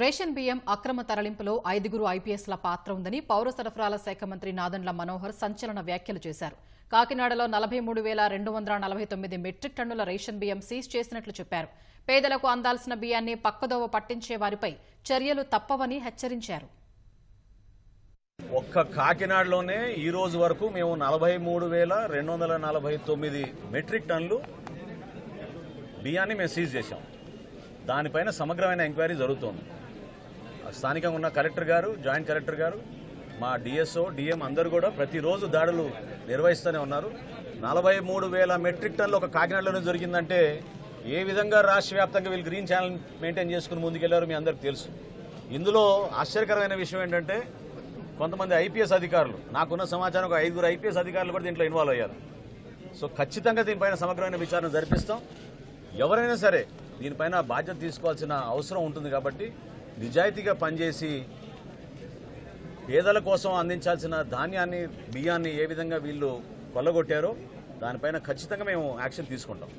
Ration బియ్యం అక్రమ తరలింపులో ఐదుగురు ఐపీఎస్ల పాత్ర ఉందని పౌర సరఫరాల శాఖ మంత్రి నాదండ్ల మనోహర్ సంచలన వ్యాఖ్యలు చేశారు. కాకినాడలో నలభై మూడు వేల రెండు వందల నలభై తొమ్మిది మెట్రిక్ టన్నుల రేషన్ బియ్యం సీజ్ చేసినట్లు చెప్పారు. పేదలకు అందాల్సిన బియ్యాన్ని పక్కదోవ పట్టించే వారిపై చర్యలు తప్పవని హెచ్చరించారు. ఒక్క కాకినాడలోనే ఈ రోజు వరకు మేము నలభై మూడు వేల రెండు వందల నలభై తొమ్మిది మెట్రిక్ టన్నులు బియ్యాన్ని మేము సీజ్ చేశాం. దానిపైన సమగ్రమైన ఎంక్వైరీ జరుగుతోంది. స్థానికంగా ఉన్న కలెక్టర్ గారు జాయింట్ కలెక్టర్ గారు మా డిఎస్ఓ డిఎం అందరూ కూడా ప్రతిరోజు దాడులు నిర్వహిస్తూనే ఉన్నారు. నలభై మూడు వేల మెట్రిక్ టన్లు ఒక కాకినాడలోనే జరిగిందంటే ఏ విధంగా రాష్ట్ర వ్యాప్తంగా వీళ్ళు గ్రీన్ ఛానల్ మెయింటైన్ చేసుకుని ముందుకెళ్ళారో మీ అందరికి తెలుసు. ఇందులో ఆశ్చర్యకరమైన విషయం ఏంటంటే కొంతమంది ఐపీఎస్ అధికారులు నాకున్న సమాచారం ఒక ఐదుగురు ఐపీఎస్ అధికారులు కూడా దీంట్లో ఇన్వాల్వ్ అయ్యారు. సో ఖచ్చితంగా దీనిపైన సమగ్రమైన విచారణ జరిపిస్తాం. ఎవరైనా సరే దీనిపైన బాధ్యత తీసుకోవాల్సిన అవసరం ఉంటుంది కాబట్టి నిజాయితీగా పనిచేసి పేదల కోసం అందించాల్సిన ధాన్యాన్ని బియ్యాన్ని ఏ విధంగా వీళ్ళు కొల్లగొట్టారో దానిపైన ఖచ్చితంగా మేము యాక్షన్ తీసుకుంటాం.